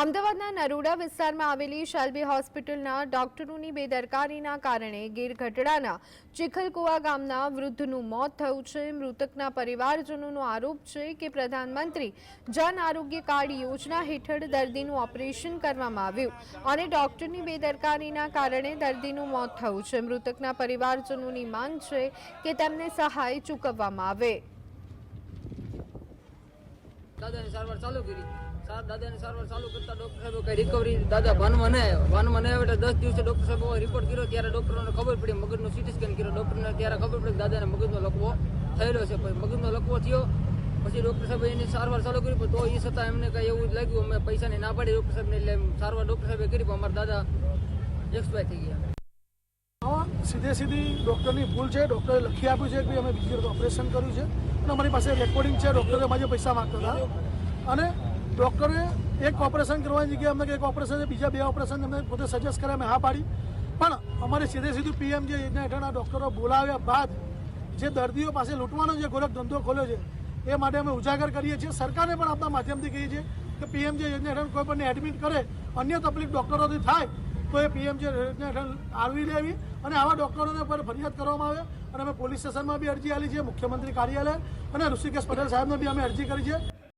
અમદાવાદના નરોડા વિસ્તારમાં આવેલી શાલ્બી હોસ્પિટલના ડોક્ટરોની બેદરકારીના કારણે ગીરઘટડાના ચીખલકુવા ગામના વૃદ્ધનું મોત થયું છે. મૃતકના પરિવારજનોનો આરોપ છે કે પ્રધાનમંત્રી જન આરોગ્ય કાર્ડ યોજના હેઠળ દર્દીનું ઓપરેશન કરવામાં આવ્યું અને ડોક્ટરની બેદરકારીના કારણે દર્દીનું મોત થયું છે. મૃતકના પરિવારજનોની માંગ છે કે તેમને સહાય ચૂકવવામાં આવે. દાદાની સારવાર ચાલુ કરી. દાદાની સારવાર ચાલુ કરતા ડોક્ટર સાહેબ કઈ રિકવરી દાદા ભાનમાં નહીં ભાનમાં નહીં એટલે દસ દિવસે ડોક્ટર સાહેબ રિપોર્ટ કર્યો ત્યારે ડોક્ટરોને ખબર પડી, મગજનો સીટી સ્કેન કર્યો. ડોક્ટરને ત્યારે ખબર પડી દાદાને મગજનો લકવો થયેલો છે. પછી મગજનો લકવો થયો. પછી ડોક્ટર સાહેબ એની સારવાર ચાલુ કરી તો એ છતાં એમને કઈ એવું જ લાગ્યું, અમે પૈસાની ના પાડી. ડોક્ટર સાહેબને એટલે સારવાર ડોક્ટર સાહેબે કરી, પણ અમારા દાદા એક્સપાયર થઈ ગયા. સીધે સીધી ડૉક્ટરની ભૂલ છે, ડૉક્ટરે લખી આપ્યું છે કે અમે બીજી વખત ઓપરેશન કર્યું છે. અને અમારી પાસે રેકોર્ડિંગ છે, ડૉક્ટરે અમારે પૈસા માગતા હતા. અને ડૉક્ટરે એક ઓપરેશન કરવાની જગ્યાએ અમને એક ઓપરેશન બીજા બે ઓપરેશન અમને પોતે સજેસ્ટ કરે અમે હા પાડી. પણ અમારે સીધે સીધું પીએમ જે યોજના હેઠળના ડૉક્ટરો બોલાવ્યા બાદ જે દર્દીઓ પાસે લૂંટવાનો જે ગોરખ ધંધો ખોલ્યો છે, એ માટે અમે ઉજાગર કરીએ છીએ. સરકારને પણ આપણા માધ્યમથી કહીએ છીએ કે પીએમ જે યોજના હેઠળ કોઈ પણ એડમિટ કરે, અન્ય તકલીફ ડૉક્ટરોથી થાય તો એ પીએમ જે યોજના આવરી લેવી અને આવા ડૉક્ટરોને પર ફરિયાદ કરવામાં આવે. અને અમે પોલીસ સ્ટેશનમાં બી અરજી આપી છે, મુખ્યમંત્રી કાર્યાલય અને ઋષિકેશ પટેલ સાહેબને બી અમે અરજી કરી છે.